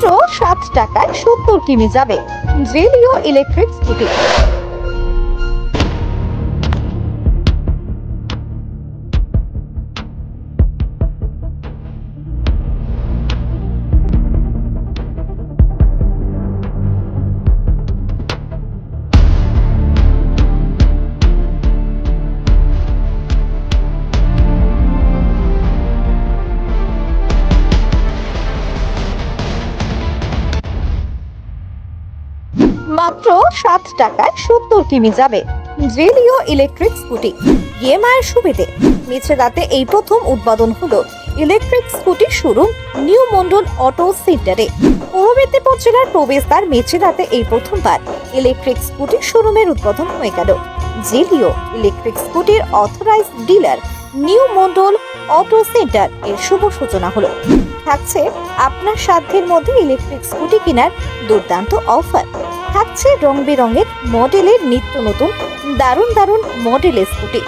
মাত্র সাত টাকায় সত্তর কিমি যাবে। জেলিও ইলেকট্রিক স্কুটি মাত্র সাত টাকায় সত্তর কিমি যাবে। Zelio electric scooty. ইএমআই সুবিধে। মেছেদাতে এই প্রথম উদ্বোধন হলো। Electric scooty showroom new Mondal auto সেন্টারে। পূর্ব মেদিনীপুর জেলার প্রবেশদ্বার মেছেদাতে এই প্রথমবার ইলেকট্রিক স্কুটি শোরুমের উদ্বোধন হয়ে গেল। Zelio electric স্কুটির authorize dealer new Mondal auto centre এর শুভ সূচনা হলো। থাকছে আপনার সাধ্যের মধ্যে ইলেকট্রিক স্কুটি কেনার দুর্দান্ত অফার থাকছে রং বেরঙের মডেলের নিত্য নতুন, দারুণ দারুণ মডেলের স্কুটি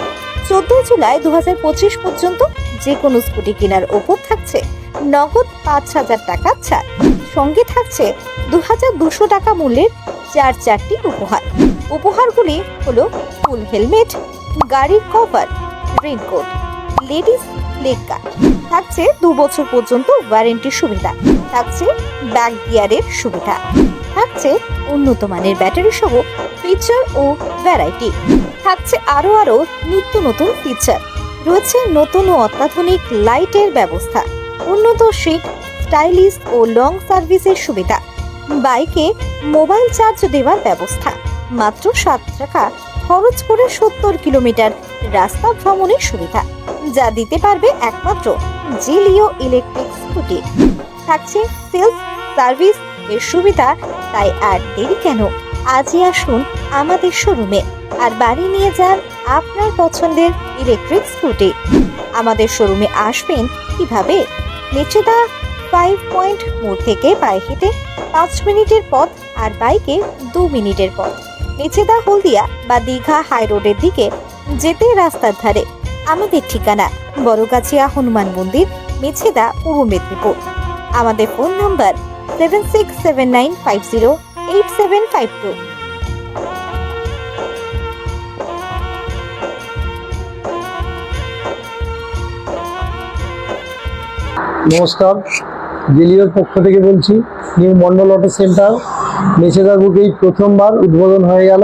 চোদ্দই জুলাই দু হাজার পঁচিশ পর্যন্ত যে কোনো স্কুটি কেনার ওপর থাকছে নগদ পাঁচ হাজার টাকা ছাড়। সঙ্গে থাকছে দু হাজার দুশো টাকা মূল্যের চার চারটি উপহার। উপহারগুলি হলো ফুল হেলমেট, গাড়ির cover raincoat ladies leg guard. থাকছে দু বছর পর্যন্ত ওয়ারেন্টি সুবিধা। থাকছে ব্যাক গিয়ারের সুবিধা। থাকছে উন্নত মানের ব্যাটারি সহ ফিচার ও ভ্যারাইটি থাকছে আরও আরও নিত্য নতুন ফিচার রয়েছে নতুন ও অত্যাধুনিক লাইটের ব্যবস্থা। উন্নত সিট স্টাইলিশ ও লং সার্ভিসের সুবিধা। বাইকে মোবাইল চার্জ দেওয়ার ব্যবস্থা। মাত্র সাত টাকা খরচ করে সত্তর কিলোমিটার রাস্তা ভ্রমণের সুবিধা, যা দিতে পারবে একমাত্র জিলিও ইলেকট্রিক স্কুটি। থাকছে সেলফ সার্ভিস এর সুবিধা, তাই আর দেরি কেন? আজই আসুন আমাদের শোরুমে আর বাড়ি নিয়ে যান আপনার পছন্দের ইলেকট্রিক স্কুটি। আমাদের শোরুমে আসবেন কীভাবে? মেচেদা ফাইভ পয়েন্ট মোড় থেকে পায়ে হেঁটে পাঁচ মিনিটের পথ আর বাইকে দু মিনিটের পথ। মেচেদা হলদিয়া বা দীঘা হাই রোডের দিকে যেতে রাস্তার ধারে আমাদের ঠিকানা বড়গাছিয়া হনুমান মন্দির মেছেদা পূর্ব মেদিনীপুর। আমাদের phone number seven six seven nine five zero eight seven five two. নমস্কার জেলিওর পক্ষ থেকে বলছি, নিউ মন্ডল অটো সেন্টার মেছেদার বুকেই প্রথমবার উদ্বোধন হয়ে গেল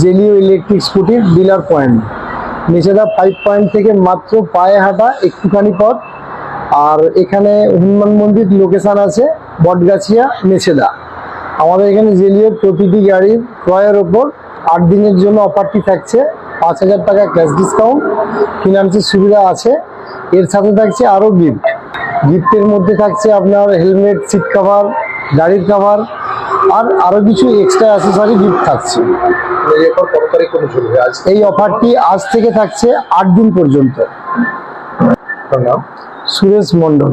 Zelio electric স্কুটির dealer point. Mecheda five point থেকে মাত্র পায়ে হাঁটা একটুখানি পথ। আর এখানে হনুমান মন্দির লোকেশান আছে বটগাছিয়া মেছেদা আমাদের এখানে জেলিওর প্রতিটি গাড়ির ক্রয়ের ওপর আট দিনের জন্য অফারটি থাকছে। পাঁচ হাজার টাকা ক্যাশ ডিসকাউন্ট, ফিনান্সের সুবিধা আছে। এর সাথে থাকছে আরও গিফট। গিফটের মধ্যে থাকছে আপনার হেলমেট, সিট কভার, গাড়ির কভার আর আরও কিছু এক্সট্রা অ্যাসেসরি গিফট থাকছে। এই অফারটি আজ থেকে থাকছে আট দিন পর্যন্ত। সুরেশ মণ্ডল।